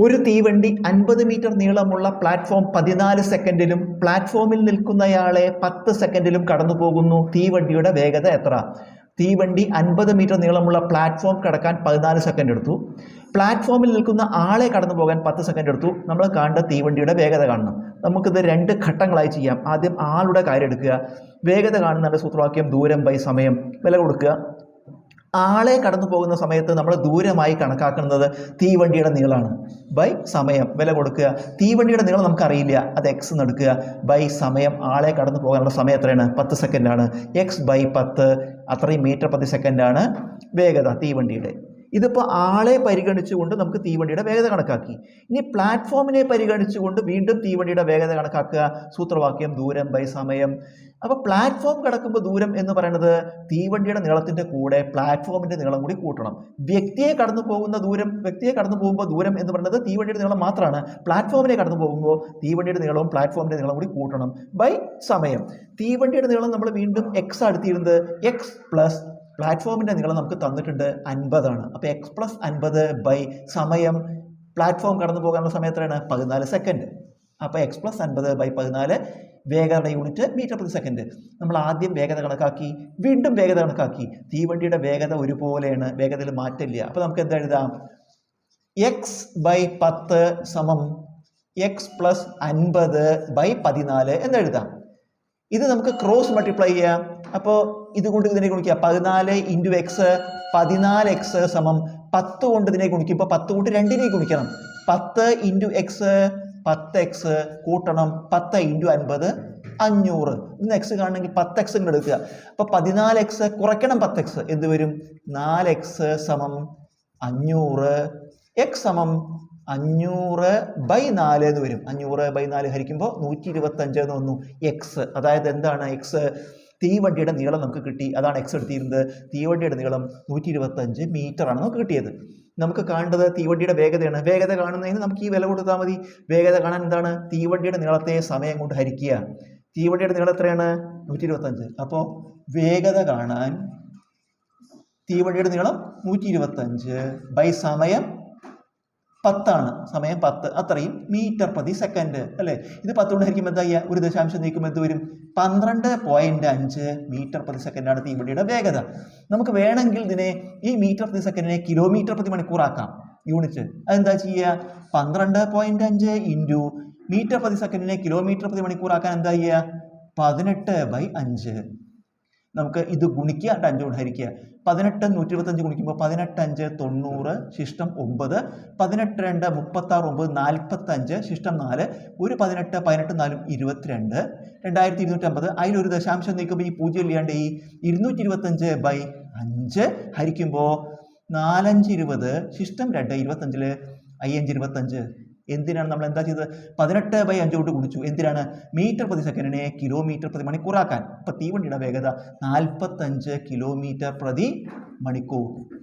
ഒരു തീവണ്ടി അൻപത് മീറ്റർ നീളമുള്ള പ്ലാറ്റ്ഫോം പതിനാല് സെക്കൻഡിലും പ്ലാറ്റ്ഫോമിൽ നിൽക്കുന്നയാളെ പത്ത് സെക്കൻഡിലും കടന്നു പോകുന്നു തീവണ്ടിയുടെ വേഗത എത്ര? തീവണ്ടി അൻപത് മീറ്റർ നീളമുള്ള പ്ലാറ്റ്ഫോം കടക്കാൻ പതിനാല് സെക്കൻഡ് എടുത്തു. പ്ലാറ്റ്ഫോമിൽ നിൽക്കുന്ന ആളെ കടന്നു പോകാൻ പത്ത് സെക്കൻഡ് എടുത്തു. നമ്മൾ കാണേണ്ട തീവണ്ടിയുടെ വേഗത കാണണം. നമുക്കിത് രണ്ട് ഘട്ടങ്ങളായി ചെയ്യാം. ആദ്യം ആളുടെ കാര്യം എടുക്കുക. വേഗത കാണുന്നതിന്റെ സൂത്രവാക്യം ദൂരം ബൈ സമയം വില കൊടുക്കുക. ആളെ കടന്നു പോകുന്ന സമയത്ത് നമ്മൾ ദൂരമായി കണക്കാക്കുന്നത് തീവണ്ടിയുടെ നീളമാണ് ബൈ സമയം വില കൊടുക്കുക. തീവണ്ടിയുടെ നീളം നമുക്കറിയില്ല. അത് എക്സ് എന്ന് എടുക്കുക. ബൈ സമയം ആളെ കടന്നു പോകാനുള്ള സമയം എത്രയാണ്? പത്ത് സെക്കൻഡാണ് എക്സ് ബൈ പത്ത് അത്രയും മീറ്റർ പത്ത് സെക്കൻഡാണ് വേഗത തീവണ്ടിയുടെ. ഇതിപ്പോൾ ആളെ പരിഗണിച്ചുകൊണ്ട് നമുക്ക് തീവണ്ടിയുടെ വേഗത കണക്കാക്കി. ഇനി പ്ലാറ്റ്ഫോമിനെ പരിഗണിച്ചുകൊണ്ട് വീണ്ടും തീവണ്ടിയുടെ വേഗത കണക്കാക്കുക. സൂത്രവാക്യം ദൂരം ബൈ സമയം. അപ്പോൾ പ്ലാറ്റ്ഫോം കിടക്കുമ്പോൾ ദൂരം എന്ന് പറയുന്നത് തീവണ്ടിയുടെ നീളത്തിന്റെ കൂടെ പ്ലാറ്റ്ഫോമിന്റെ നീളം കൂടി കൂട്ടണം. വ്യക്തിയെ കടന്നു പോകുന്ന ദൂരം വ്യക്തിയെ കടന്നു പോകുമ്പോൾ ദൂരം എന്ന് പറയുന്നത് തീവണ്ടിയുടെ നീളം മാത്രമാണ്. പ്ലാറ്റ്ഫോമിനെ കടന്നു പോകുമ്പോൾ തീവണ്ടിയുടെ നീളവും പ്ലാറ്റ്ഫോമിന്റെ നീളം കൂടി കൂട്ടണം. ബൈ സമയം. തീവണ്ടിയുടെ നീളം നമ്മൾ വീണ്ടും എക്സ് അടുത്തിരുന്നത് എക്സ് പ്ലസ് പ്ലാറ്റ്ഫോമിന്റെ നീളം നമുക്ക് തന്നിട്ടുണ്ട് അൻപതാണ്. അപ്പോൾ എക്സ് പ്ലസ് അൻപത് ബൈ സമയം പ്ലാറ്റ്ഫോം കടന്നു പോകാനുള്ള സമയം എത്രയാണ്? പതിനാല് സെക്കൻഡ് അപ്പോൾ എക്സ് പ്ലസ് അൻപത് ബൈ പതിനാല് വേഗതയുടെ യൂണിറ്റ് മീറ്റർ പ്രതി സെക്കൻഡ് നമ്മൾ ആദ്യം വേഗത കണക്കാക്കി വീണ്ടും വേഗത കണക്കാക്കി. തീവണ്ടിയുടെ വേഗത ഒരുപോലെയാണ് വേഗതയിൽ മാറ്റില്ല അപ്പോൾ നമുക്ക് എന്താ എഴുതാം? എക്സ് ബൈ പത്ത് സമം എക്സ് പ്ലസ് അൻപത് ബൈ പതിനാല് എന്നെഴുതാം ഇത് നമുക്ക് ക്രോസ് മൾട്ടിപ്ലൈ ചെയ്യാം. അപ്പോൾ ഇതുകൊണ്ട് ഇതിനെ ഗുണിക്കുക. പതിനാല് ഇന്റു എക്സ് പതിനാല് എക്സ് സമം പത്ത് കൊണ്ട് ഇതിനെ ഗുണിക്കുമ്പോൾ പത്ത് കൊണ്ട് രണ്ടിനെ ഗുണിക്കണം. പത്ത് ഇന്റു എക്സ് പത്ത് എക്സ് കൂട്ടണം പത്ത് ഇന്റു അൻപത് അഞ്ഞൂറ്. ഇന്ന് എക്സ് കാണണമെങ്കിൽ പത്ത് എക്സ് ഇങ്ങോട്ട് എടുക്കുക. അപ്പോൾ പതിനാല് എക്സ് കുറയ്ക്കണം പത്ത് എക്സ് എന്ത് വരും? നാല് എക്സ് സമം അഞ്ഞൂറ്. എക്സ് സമം അഞ്ഞൂറ് ബൈ നാല് എന്ന് വരും. അഞ്ഞൂറ് ബൈ നാല് ഹരിക്കുമ്പോൾ നൂറ്റി ഇരുപത്തഞ്ച് എന്ന് വന്നു. എക്സ് അതായത് എന്താണ്? എക്സ് തീവണ്ടിയുടെ നീളം നമുക്ക് കിട്ടി. അതാണ് എക്സ് എടുത്തിരുന്നത്. തീവണ്ടിയുടെ നീളം നൂറ്റി ഇരുപത്തഞ്ച് മീറ്ററാണ് നമുക്ക് കിട്ടിയത്. നമുക്ക് കാണേണ്ടത് തീവണ്ടിയുടെ വേഗതയാണ്. വേഗത കാണുന്നതിന് നമുക്ക് ഈ വില കൊടുത്താൽ മതി. വേഗത കാണാൻ എന്താണ്? തീവണ്ടിയുടെ നീളത്തെ സമയം കൊണ്ട് ഹരിക്കുക. തീവണ്ടിയുടെ നീളം എത്രയാണ്? നൂറ്റി ഇരുപത്തഞ്ച് അപ്പോൾ വേഗത കാണാൻ തീവണ്ടിയുടെ നീളം നൂറ്റി ഇരുപത്തഞ്ച് ബൈ സമയം പത്താണ്. സമയം പത്ത്. അത്രയും മീറ്റർ പ്രതി സെക്കൻഡ് അല്ലേ? ഇത് പത്ത് കൊണ്ട് ഹരിക്കുമ്പോൾ എന്താ ചെയ്യുക? ഒരു ദശാംശം നീക്കുമ്പോൾ എന്ത് വരും? പന്ത്രണ്ട് പോയിന്റ് അഞ്ച് മീറ്റർ പ്രതി സെക്കൻഡാണ് തീവണ്ടിയുടെ വേഗത. നമുക്ക് വേണമെങ്കിൽ ഇതിനെ ഈ മീറ്റർ പ്രതി സെക്കൻഡിനെ കിലോമീറ്റർ പ്രതി മണിക്കൂറാക്കാം. യൂണിറ്റ്. അതെന്താ ചെയ്യുക? പന്ത്രണ്ട് പോയിന്റ് അഞ്ച് ഇന്റു മീറ്റർ പ്രതി സെക്കൻഡിനെ കിലോമീറ്റർ പ്രതി മണിക്കൂറാക്കാൻ എന്താ ചെയ്യുക? പതിനെട്ട് ബൈ അഞ്ച്. നമുക്ക് ഇത് ഗുണിക്കുക എന്നിട്ട് അഞ്ച് കൊണ്ട് ഹരിക്കുക പതിനെട്ട് നൂറ്റി ഇരുപത്തഞ്ച് ഗുണിക്കുമ്പോൾ പതിനെട്ട് അഞ്ച് തൊണ്ണൂറ് ശിഷ്ടം ഒമ്പത്. പതിനെട്ട് രണ്ട് മുപ്പത്താറ് ഒമ്പത് നാൽപ്പത്തഞ്ച് ശിഷ്ടം നാല്. ഒരു പതിനെട്ട് പതിനെട്ട് നാലും ഇരുപത്തിരണ്ട്. രണ്ടായിരത്തി ഇരുന്നൂറ്റമ്പത്. അതിലൊരു ദശാംശം നീക്കുമ്പോൾ ഈ പൂജ്യം ഇല്ലാണ്ട് ഈ ഇരുന്നൂറ്റി ഇരുപത്തഞ്ച് ബൈ അഞ്ച് ഹരിക്കുമ്പോൾ നാലഞ്ച് ഇരുപത് ശിഷ്ടം രണ്ട് ഇരുപത്തഞ്ചിൽ അയ്യഞ്ച് ഇരുപത്തഞ്ച്. എന്തിനാണ് നമ്മൾ എന്താ ചെയ്തത്? പതിനെട്ട് ബൈ അഞ്ച് കൊണ്ട് ഗുണിച്ചു. എന്തിനാണ്? മീറ്റർ പ്രതി സെക്കൻഡിനെ കിലോമീറ്റർ പ്രതി മണിക്കൂറാക്കാൻ. ഇപ്പം തീവണ്ടിയുടെ വേഗത നാൽപ്പത്തഞ്ച് കിലോമീറ്റർ പ്രതി മണിക്കൂർ.